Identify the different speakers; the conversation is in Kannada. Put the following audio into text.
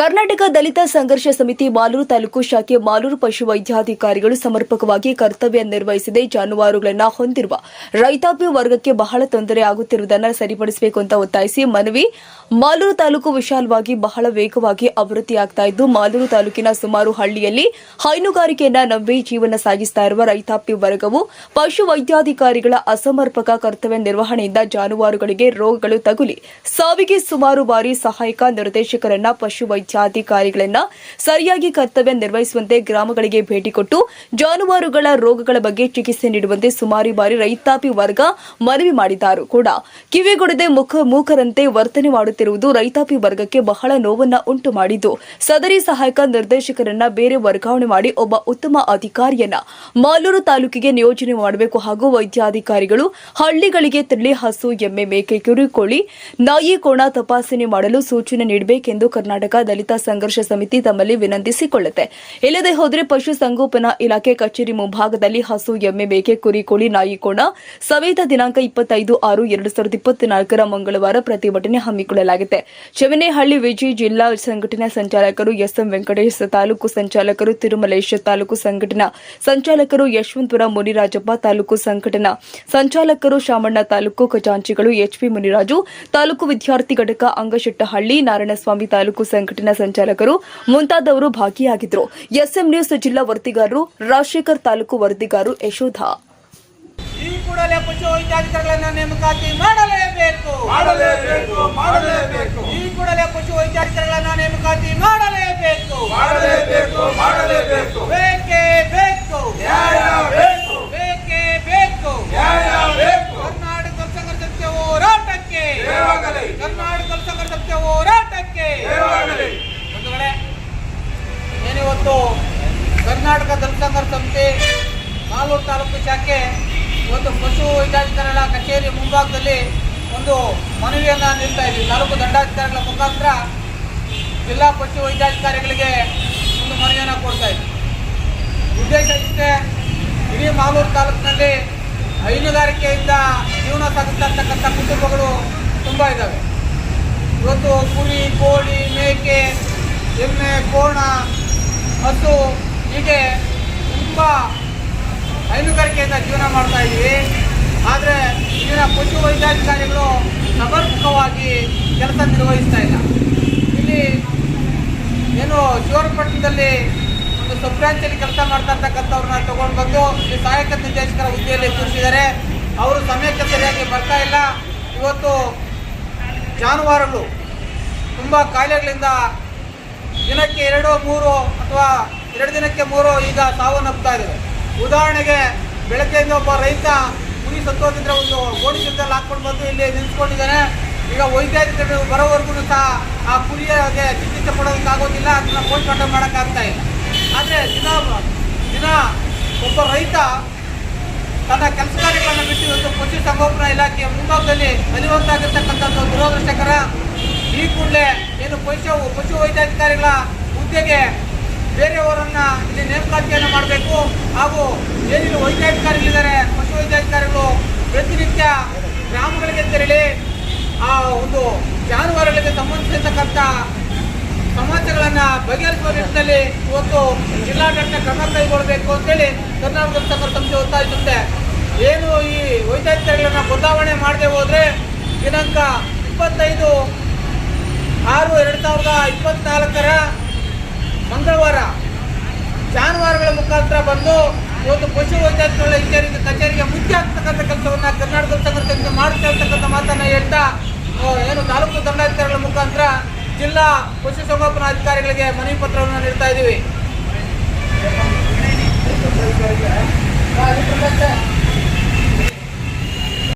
Speaker 1: ಕರ್ನಾಟಕ ದಲಿತ ಸಂಘರ್ಷ ಸಮಿತಿ ಮಾಲೂರು ತಾಲೂಕು ಶಾಖೆ ಮಾಲೂರು ಪಶುವೈದ್ಯಾಧಿಕಾರಿಗಳು ಸಮರ್ಪಕವಾಗಿ ಕರ್ತವ್ಯ ನಿರ್ವಹಿಸದೆ. ಜಾನುವಾರುಗಳನ್ನು ಹೊಂದಿರುವ ರೈತಾಪಿ ವರ್ಗಕ್ಕೆ ಬಹಳ ತೊಂದರೆ ಆಗುತ್ತಿರುವುದನ್ನು ಸರಿಪಡಿಸಬೇಕು ಅಂತ ಒತ್ತಾಯಿಸಿ ಮನವಿ. ಮಾಲೂರು ತಾಲೂಕು ವಿಶಾಲವಾಗಿ ಬಹಳ ವೇಗವಾಗಿ ಅಭಿವೃದ್ಧಿಯಾಗ್ತಾ ಇದ್ದು, ಮಾಲೂರು ತಾಲೂಕಿನ ಸುಮಾರು ಹಳ್ಳಿಯಲ್ಲಿ ಹೈನುಗಾರಿಕೆಯನ್ನ ನಂಬಿ ಜೀವನ ಸಾಗಿಸ್ತಾ ಇರುವ ರೈತಾಪಿ ವರ್ಗವು ಪಶುವೈದ್ಯಾಧಿಕಾರಿಗಳ ಅಸಮರ್ಪಕ ಕರ್ತವ್ಯ ನಿರ್ವಹಣೆಯಿಂದ ಜಾನುವಾರುಗಳಿಗೆ ರೋಗಗಳು ತಗುಲಿ. ಸಾವಿಗೆ ಸುಮಾರು ಬಾರಿ ಸಹಾಯಕ ನಿರ್ದೇಶಕರನ್ನ ಪಶು ವೈದ್ಯಾಧಿಕಾರಿಗಳನ್ನ ಸರಿಯಾಗಿ ಕರ್ತವ್ಯ ನಿರ್ವಹಿಸುವಂತೆ ಗ್ರಾಮಗಳಿಗೆ ಭೇಟಿ ಕೊಟ್ಟು ಜಾನುವಾರುಗಳ ರೋಗಗಳ ಬಗ್ಗೆ ಚಿಕಿತ್ಸೆ ನೀಡುವಂತೆ ಸುಮಾರು ಬಾರಿ ರೈತಾಪಿ ವರ್ಗ ಮನವಿ ಮಾಡಿದ್ದಾರೂ ಕೂಡ. ಕಿವಿಗೊಡದೆ ಮುಖ ಮೂಕರಂತೆ ವರ್ತನೆ ಮಾಡುತ್ತಿರುವುದು ರೈತಾಪಿ ವರ್ಗಕ್ಕೆ ಬಹಳ ನೋವನ್ನ ಉಂಟು ಮಾಡಿದ್ದು. ಸದರಿ ಸಹಾಯಕ ನಿರ್ದೇಶಕರನ್ನ ಬೇರೆ ವರ್ಗಾವಣೆ ಮಾಡಿ ಒಬ್ಬ ಉತ್ತಮ ಅಧಿಕಾರಿಯನ್ನ ಮಾಲೂರು ತಾಲೂಕಿಗೆ ನಿಯೋಜನೆ ಮಾಡಬೇಕು ಹಾಗೂ ವೈದ್ಯಾಧಿಕಾರಿಗಳು ಹಳ್ಳಿಗಳಿಗೆ ತೆರಳಿ ಹಸು, ಎಮ್ಮೆ, ಮೇಕೆ ಕಿರುಕೋಳಿ ನಾಯಿ, ಕೋಣ ತಪಾಸಣೆ ಮಾಡಲು ಸೂಚನೆ ನೀಡಬೇಕೆಂದು ಕರ್ನಾಟಕ ದಲಿತ ಸಂಘರ್ಷ ಸಮಿತಿ ತಮ್ಮಲ್ಲಿ ವಿನಂತಿಸಿಕೊಳ್ಳುತ್ತೆ. ಇಲ್ಲದೆ ಹೋದರೆ ಪಶು ಸಂಗೋಪನಾ ಇಲಾಖೆ ಕಚೇರಿ ಮುಂಭಾಗದಲ್ಲಿ ಹಸು, ಎಮ್ಮೆ, ಮೇಕೆ, ಕುರಿ, ಕೋಳಿ, ನಾಯಿ, ಕೋಣ, ಸವೇತ ದಿನಾಂಕ ಇಪ್ಪತ್ತೈದು ಆರು ಎರಡು ಸಾವಿರದ ಇಪ್ಪತ್ನಾಲ್ಕರ ಮಂಗಳವಾರ ಪ್ರತಿಭಟನೆ ಹಮ್ಮಿಕೊಳ್ಳಲಾಗಿದೆ ಚವನೇಹಳ್ಳಿ ವಿಜಿ ಜಿಲ್ಲಾ ಸಂಘಟನಾ ಸಂಚಾಲಕರು ಎಸ್ಎಂ ವೆಂಕಟೇಶ್, ತಾಲೂಕು ಸಂಚಾಲಕರು ತಿರುಮಲೇಶ್, ತಾಲೂಕು ಸಂಘಟನಾ ಸಂಚಾಲಕರು ಯಶವಂತಪುರ ಮುನಿರಾಜಪ್ಪ, ತಾಲೂಕು ಸಂಘಟನಾ ಸಂಚಾಲಕರು ಶಾಮಣ್ಣ, ತಾಲೂಕು ಖಜಾಂಚಿಗಳು ಎಚ್ಪಿ ಮುನಿರಾಜು, ತಾಲೂಕು ವಿದ್ಯಾರ್ಥಿ ಘಟಕ ಅಂಗಶೆಟ್ಟಹಳ್ಳಿ, ನಾರಾಯಣಸ್ವಾಮಿ, ತಾಲೂಕು ಸಂಘಟನಾ ಸಂಚಾಲಕರು ಮುಂತಾದವರು ಭಾಗಿಯಾಗಿದ್ದರು. ಎಸ್ಎಂ ನ್ಯೂಸ್ ಜಿಲ್ಲಾ ವರದಿಗಾರರು ರಾಜಶೇಖರ್ ತಾಲೂಕು ವರದಿಗಾರರು ಯಶೋಧ.
Speaker 2: ಈ ಕೂಡಲೇ ಪಶು ವೈದ್ಯಾಧಿಕಾರಿಗಳನ್ನ ನೇಮಕಾತಿ ಮಾಡಲೇಬೇಕು.
Speaker 3: ಮಾಡಲೇಬೇಕು ಮಾಡಲೇಬೇಕು.
Speaker 2: ಈ ಕೂಡಲೇ ಪಶು ವೈದ್ಯಾಧಿಕಾರಿಗಳನ್ನ ನೇಮಕಾತಿ ಮಾಡಲೇಬೇಕು.
Speaker 3: ಮಾಡಲೇಬೇಕು ಮಾಡಲೇಬೇಕು.
Speaker 2: ಏನಿವತ್ತು ಕರ್ನಾಟಕ ದಲಿತ ಸಂಸ್ಥೆ ಮಾಲೂರು ತಾಲೂಕು ಶಾಖೆ ಇವತ್ತು ಪಶು ವೈದ್ಯಾಧಿಕಾರಿಗಳ ಕಚೇರಿ ಮುಂಭಾಗದಲ್ಲಿ ಒಂದು ಮನವಿಯನ್ನು ನೀಡ್ತಾ ಇದ್ದೀವಿ. ತಾಲೂಕು ದಂಡಾಧಿಕಾರಿಗಳ ಮುಖಾಂತರ ಜಿಲ್ಲಾ ಪಶು ವೈದ್ಯಾಧಿಕಾರಿಗಳಿಗೆ ಒಂದು ಮನವಿಯನ್ನು ಕೊಡ್ತಾ ಇದ್ದೀವಿ. ಉದ್ದೇಶ ಇಷ್ಟೇ, ಇಡೀ ಮಾಲೂರು ತಾಲೂಕಿನಲ್ಲಿ ಹೈನುಗಾರಿಕೆಯಿಂದ ಜೀವನ ಸಾಗಿಸ್ತಾ ಕುಟುಂಬಗಳು ತುಂಬ ಇದ್ದಾವೆ. ಇವತ್ತು ಕುರಿ, ಕೋಳಿ, ಮೇಕೆ, ಎಮ್ಮೆ, ಕೋಣ ಹಸು ಹೀಗೆ ತುಂಬ ಹೈನುಗಾರಿಕೆಯಿಂದ ಜೀವನ ಮಾಡ್ತಾ ಇದ್ದೀವಿ. ಆದರೆ ಇಲ್ಲಿನ ಪಶು ವೈದ್ಯಾಧಿಕಾರಿಗಳು ಸಮರ್ಪಕವಾಗಿ ಕೆಲಸ ನಿರ್ವಹಿಸ್ತಾ ಇಲ್ಲ. ಇಲ್ಲಿ ಏನು ಶಿವರಪಟ್ಟಣದಲ್ಲಿ ಒಂದು ಸಂಕ್ರಾಂತಿಯಲ್ಲಿ ಕೆಲಸ ಮಾಡ್ತಾ ಇರ್ತಕ್ಕಂಥವ್ರನ್ನ ತಗೊಂಡು ಬಂದು ಇಲ್ಲಿ ಸಹಾಯಕ ನಿರ್ದೇಶಕರ ಹುದ್ದೆಯಲ್ಲಿ ಕೂರಿಸಿದ್ದಾರೆ. ಅವರು ಸಮಯಕ್ಕೆ ಸರಿಯಾಗಿ ಬರ್ತಾ ಇಲ್ಲ. ಇವತ್ತು ಜಾನುವಾರುಗಳು ತುಂಬ ಕಾಯಿಲೆಗಳಿಂದ ದಿನಕ್ಕೆ ಎರಡು, ಮೂರು ಅಥವಾ ಎರಡು ದಿನಕ್ಕೆ ಮೂರು ಈಗ ಸಾವನ್ನಪ್ತಾ ಇದ್ದಾವೆ ಉದಾಹರಣೆಗೆ, ಬೆಳಗ್ಗೆಯಿಂದ ಒಬ್ಬ ರೈತ ಕುರಿ ಸತ್ತೋಗಿದ್ರೆ ಒಂದು ಗೋಡಿ ಚೀಲದಲ್ಲಿ ಹಾಕ್ಕೊಂಡು ಬಂದು ಇಲ್ಲಿ ನಿಂತ್ಕೊಂಡಿದ್ದಾನೆ. ಈಗ ವೈದ್ಯಾಧಿಕಾರಿಗಳು ಬರೋವರೆಗೂ ಸಹ ಆ ಕುರಿಯಗೆ ಚಿಕಿತ್ಸೆ ಕೊಡೋದಕ್ಕಾಗೋದಿಲ್ಲ ಅದನ್ನ ಪೋಸ್ಟ್ ಮಾರ್ಟಮ್ ಮಾಡೋಕ್ಕಾಗ್ತಾ ಇಲ್ಲ. ಆದರೆ ದಿನ ದಿನ ಒಬ್ಬ ರೈತ ತನ್ನ ಕೆಲಸ ಕಾರ್ಯಗಳನ್ನು ಬಿಟ್ಟು ಒಂದು ಪಶು ಸಂಗೋಪನಾ ಇಲಾಖೆಯ ಮುಂಭಾಗದಲ್ಲಿ ಬಲಿವಂತಾಗಿರ್ತಕ್ಕಂಥದ್ದು ದುರದೃಷ್ಟಕರ, ಈ ಕೂಡಲೇ ಏನು ಪಶು ಪಶು ವೈದ್ಯಾಧಿಕಾರಿಗಳ ಹುದ್ದೆಗೆ ಬೇರೆಯವರನ್ನು ಇಲ್ಲಿ ನೇಮಕಾತಿಯನ್ನು ಮಾಡಬೇಕು. ಹಾಗೂ ಏನಿಲ್ಲಿ ವೈದ್ಯಾಧಿಕಾರಿಗಳಿದ್ದಾರೆ, ಪಶು ವೈದ್ಯಾಧಿಕಾರಿಗಳು ಪ್ರತಿನಿತ್ಯ ಗ್ರಾಮಗಳಿಗೆ ತೆರಳಿ ಆ ಒಂದು ಜಾನುವಾರುಗಳಿಗೆ ಸಂಬಂಧಿಸಿರ್ತಕ್ಕಂಥ ಸಮಸ್ಯೆಗಳನ್ನು ಬಗೆಹರಿಸುವ ನಿಟ್ಟಿನಲ್ಲಿ ಇವತ್ತು ಜಿಲ್ಲಾಡಳಿತ ಕ್ರಮ ಕೈಗೊಳ್ಳಬೇಕು ಅಂತೇಳಿ ಕರ್ನಾಟಕ ಸರ್ಕಾರ ಸಂಸ್ಥೆ ಒತ್ತಾಯಿಸುತ್ತೆ. ಏನು ಈ ವೈದ್ಯಾಧಿಕಾರಿಗಳನ್ನ ಬದಲಾವಣೆ ಮಾಡದೆ ಹೋದರೆ ದಿನಾಂಕ ಇಪ್ಪತ್ತೈದು ಎರಡು ಸಾವಿರದ ಇಪ್ಪತ್ನಾಲ್ಕರ ಮಂಗಳವಾರ ಜಾನುವಾರುಗಳ ಮುಖಾಂತರ ಬಂದು ಒಂದು ಪಶು ವೈದ್ಯಕೀಯ ಕಚೇರಿಗೆ ಕಚೇರಿಗೆ ಮುಖ್ಯ ಆಗ್ತಕ್ಕಂಥ ಕೆಲಸವನ್ನು ಕರ್ನಾಟಕ ಸಂಘಟನೆ ಮಾಡುತ್ತೆ ಅಂತಕ್ಕಂಥ ಮಾತನ್ನು ಹೇಳ್ತಾ ಏನು ತಾಲೂಕು ದಂಡಾಧಿಕಾರಿಗಳ ಮುಖಾಂತರ ಜಿಲ್ಲಾ ಪಶುಸಂಗೋಪನಾ ಅಧಿಕಾರಿಗಳಿಗೆ ಮನವಿ ಪತ್ರವನ್ನು ನೀಡ್ತಾ ಇದ್ದೀವಿ.